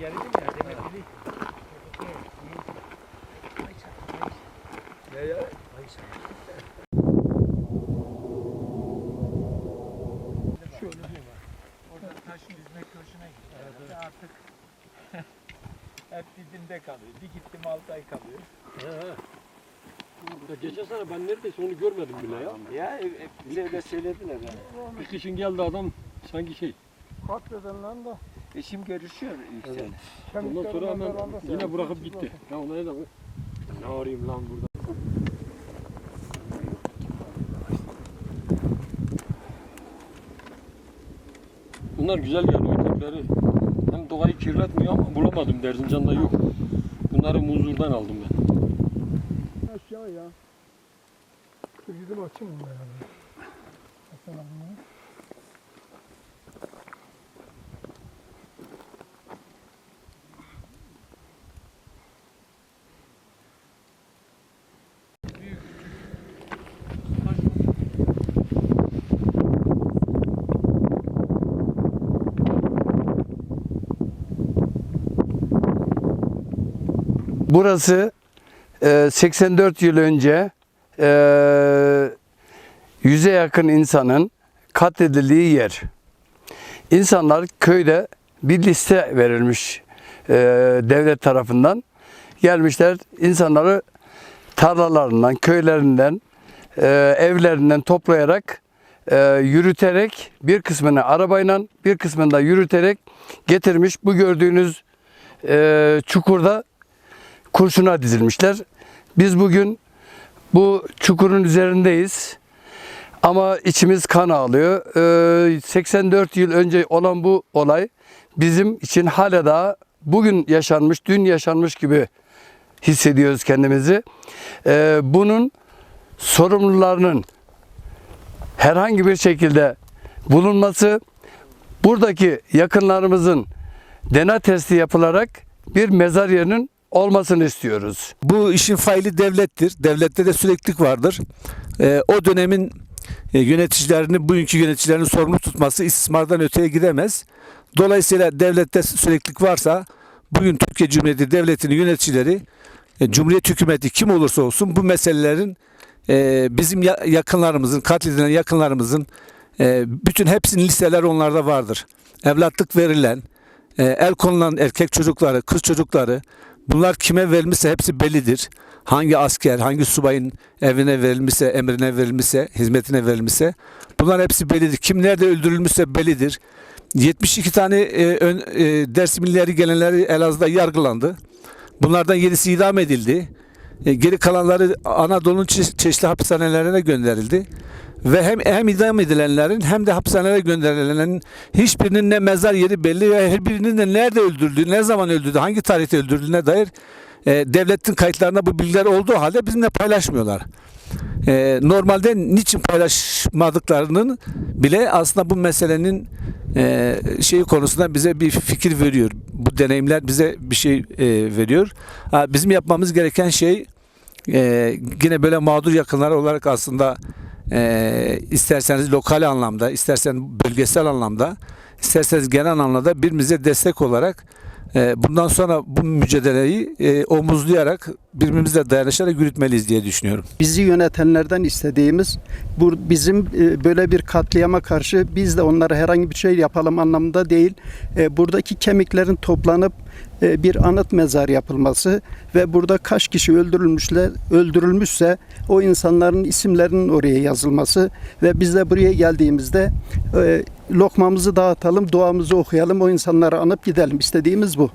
geldim ya demek ki. Ya ya. Şöyle bir var. Orada taş yüzmek hoşuna gitti. Artık hep dibinde kalıyor. Bir gittim 6 ay kalıyor. He. Ya geçen sene ben neredeyse onu görmedim bile ya. Ya e, e, bize öyle söylediler yani. Bir kışın geldi adam sanki şey. Hakikaten lan da. Eşim görüşüyor işte. Evet. Ondan sonra hemen yine bırakıp gitti. Ya ona ne? Ne arayayım lan burada? Bunlar güzel yani ötekileri. Hem doğayı kirletmiyor ama bulamadım Derzincan'da yok. Bunları muzurdan aldım ben. Aşağı ya. Gidip açayım yani. Bakalım bunu. Burası e, 84 yıl önce e, yüze yakın insanın katledildiği yer. İnsanlar köyde bir liste verilmiş e, devlet tarafından. Gelmişler insanları tarlalarından, köylerinden, e, evlerinden toplayarak, e, yürüterek bir kısmını arabayla, bir kısmını da yürüterek getirmiş. Bu gördüğünüz e, çukurda kurşuna dizilmişler. Biz bugün bu çukurun üzerindeyiz. Ama içimiz kan ağlıyor. Ee, 84 yıl önce olan bu olay bizim için hala daha bugün yaşanmış, dün yaşanmış gibi hissediyoruz kendimizi. Ee, bunun sorumlularının herhangi bir şekilde bulunması, buradaki yakınlarımızın DNA testi yapılarak bir mezar yerinin olmasını istiyoruz. Bu işin faili devlettir. Devlette de süreklilik vardır. Ee, o dönemin e, yöneticilerini, bugünkü yöneticilerini sorumlu tutması istismardan öteye gidemez. Dolayısıyla devlette süreklilik varsa bugün Türkiye Cumhuriyeti Devleti'nin yöneticileri, e, Cumhuriyet hükümeti kim olursa olsun bu meselelerin e, bizim ya- yakınlarımızın, katledilen yakınlarımızın e, bütün hepsinin listeleri onlarda vardır. Evlatlık verilen, e, el konulan erkek çocukları, kız çocukları bunlar kime verilmişse hepsi bellidir. Hangi asker, hangi subayın evine verilmişse, emrine verilmişse, hizmetine verilmişse bunlar hepsi bellidir. Kim nerede öldürülmüşse bellidir. 72 tane e, ön, e, Dersim illeri gelenleri Elazığ'da yargılandı. Bunlardan 7'si idam edildi. E, geri kalanları Anadolu'nun çe- çeşitli hapishanelerine gönderildi. Ve hem hem idam edilenlerin hem de hapishanelere gönderilenlerin hiçbirinin ne mezar yeri belli ve her birinin de nerede öldürüldüğü, ne zaman öldürdüğü, hangi tarihte öldürüldüğüne dair e, devletin kayıtlarında bu bilgiler olduğu halde bizimle paylaşmıyorlar. E, normalde niçin paylaşmadıklarının bile aslında bu meselenin e, şeyi konusunda bize bir fikir veriyor. Bu deneyimler bize bir şey e, veriyor. Ha, bizim yapmamız gereken şey e, yine böyle mağdur yakınlar olarak aslında e, isterseniz lokal anlamda, isterseniz bölgesel anlamda, isterseniz genel anlamda birbirimize destek olarak bundan sonra bu mücadeleyi e, omuzlayarak birbirimizle dayanışarak yürütmeliyiz diye düşünüyorum. bizi yönetenlerden istediğimiz bu bizim e, böyle bir katliama karşı biz de onlara herhangi bir şey yapalım anlamında değil. E, Buradaki kemiklerin toplanıp e, bir anıt mezar yapılması ve burada kaç kişi öldürülmüşler öldürülmüşse o insanların isimlerinin oraya yazılması ve biz de buraya geldiğimizde e, lokmamızı dağıtalım, duamızı okuyalım, o insanları anıp gidelim. İstediğimiz bu.